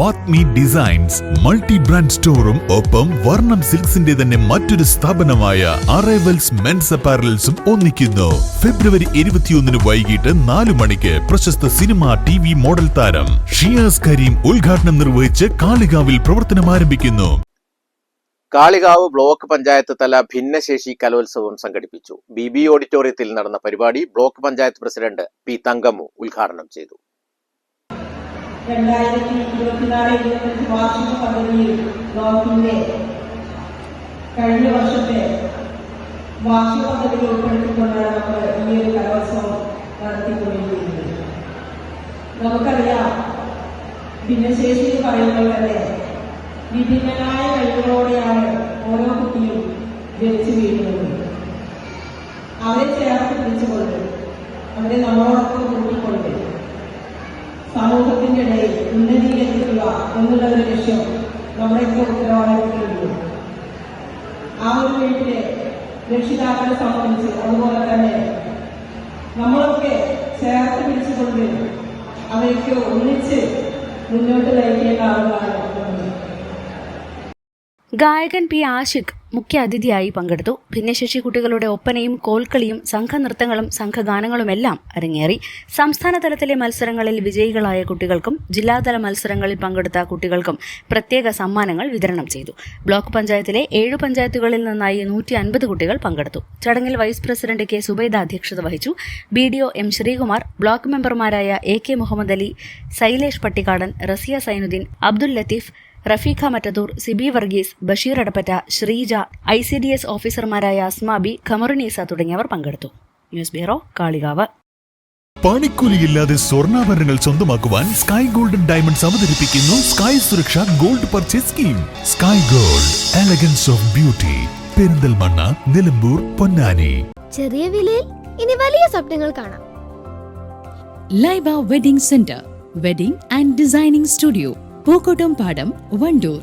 വാത്മി designs multi brand സ്റ്റോറും ഒപ്പം വർണം സിൽക്സിന്റെ തന്നെ മറ്റൊരു സ്ഥാപനമായ അറൈവൽസ് മെൻസ് അപ്പാരൽസും ഒന്നിക്കുന്നു. ഫെബ്രുവരി ഇരുപത്തിയൊന്നിന് വൈകിട്ട് നാലു മണിക്ക് പ്രശസ്ത സിനിമ ടി വി മോഡൽ താരം ഷിയാസ് കരീം ഉദ്ഘാടനം നിർവഹിച്ച് കാളികാവിൽ പ്രവർത്തനം ആരംഭിക്കുന്നു. കാളികാവ് ബ്ലോക്ക് പഞ്ചായത്ത് തല ഭിന്നശേഷി കലോത്സവം സംഘടിപ്പിച്ചു. ബി ബി ഓഡിറ്റോറിയത്തിൽ നടന്ന പരിപാടി block panchayat president P Thankammu ഉദ്ഘാടനം ചെയ്തു. രണ്ടായിരത്തി ഇരുപത്തിനാല് ഇരുപത്തഞ്ച് വാർഷിക പദ്ധതിയിൽ ബ്ലോക്കിന്റെ കഴിഞ്ഞ വർഷത്തെ വാർഷിക പദ്ധതി ഉൾപ്പെടുത്തിക്കൊണ്ടാണ് നമ്മൾ ഈ ഒരു കലോത്സവം നടത്തിക്കൊണ്ടിരിക്കുന്നത്. നമുക്കറിയാം ഭിന്നശേഷി എന്ന് പറയുമ്പോൾ തന്നെ വിഭിന്നമായ കഴിവുകളോടെയാണ് ഓരോ കുട്ടിയും ജനിച്ചു വീഴുന്നത്. അവരെ ചേർത്ത് പിടിച്ചുകൊണ്ട് അവരെ നമ്മളോടൊപ്പം കൂട്ടിക്കൊണ്ട് സമൂഹത്തിന്റെ ഇടയിൽ ഉന്നതീകരിക്കുക എന്നുള്ള ഒരു ലക്ഷ്യം നമ്മുടെയൊക്കെ ഉത്തരവാദിത്തത്തിലുണ്ട്. ആ ഒരു വീട്ടിലെ രക്ഷിതാക്കളെ സംബന്ധിച്ച് അതുപോലെ തന്നെ നമ്മളൊക്കെ ചേർത്ത് പിടിച്ചുകൊണ്ട് അവയൊക്കെ ഒന്നിച്ച് മുന്നോട്ട് നയിക്കേണ്ട ആളുകളാണ് ഗായകൻ പി ആഷിഖ് മുഖ്യ അതിഥിയായി പങ്കെടുത്തു. ഭിന്നശേഷി കുട്ടികളുടെ ഒപ്പനയും കോൽക്കളിയും സംഘനൃത്തങ്ങളും സംഘഗാനങ്ങളുമെല്ലാം അരങ്ങേറി. സംസ്ഥാന തലത്തിലെ മത്സരങ്ങളിൽ വിജയികളായ കുട്ടികൾക്കും ജില്ലാതല മത്സരങ്ങളിൽ പങ്കെടുത്ത കുട്ടികൾക്കും പ്രത്യേക സമ്മാനങ്ങൾ വിതരണം ചെയ്തു. ബ്ലോക്ക് പഞ്ചായത്തിലെ ഏഴ് പഞ്ചായത്തുകളിൽ നിന്നായി നൂറ്റി അൻപത് കുട്ടികൾ പങ്കെടുത്തു. ചടങ്ങിൽ വൈസ് പ്രസിഡന്റ് കെ സുബൈദ അധ്യക്ഷത വഹിച്ചു. B D O M Sreekumar block മെമ്പർമാരായ A K Muhammad Ali Sailesh Pattikkadan Raziya Sainuddin Abdul Latheef Rafeeqa Mattathur Sibi Varghese Basheer Adappatta Sreeja I C D S ഓഫീസർമാരായ അസ്മാബി ഖമറുനീസ തുടങ്ങിയവർ പങ്കെടുത്തു. News bureau Kalikavu. പണിക്കൂലിയില്ലാതെ സ്വർണാഭരണങ്ങൾ സ്വന്തമാക്കുവാൻ sky golden diamonds അവതരിപ്പിക്കുന്നു sky Suraksha gold purchase scheme. Sky gold elegance of beauty. Perinthalmanna Nilambur Ponnani. ചെറിയ വിലയിൽ ഇനി വലിയ സ്വപ്നങ്ങൾ കാണാം. Laiba wedding centre wedding and designing studio Pookkottumpadam Wandoor.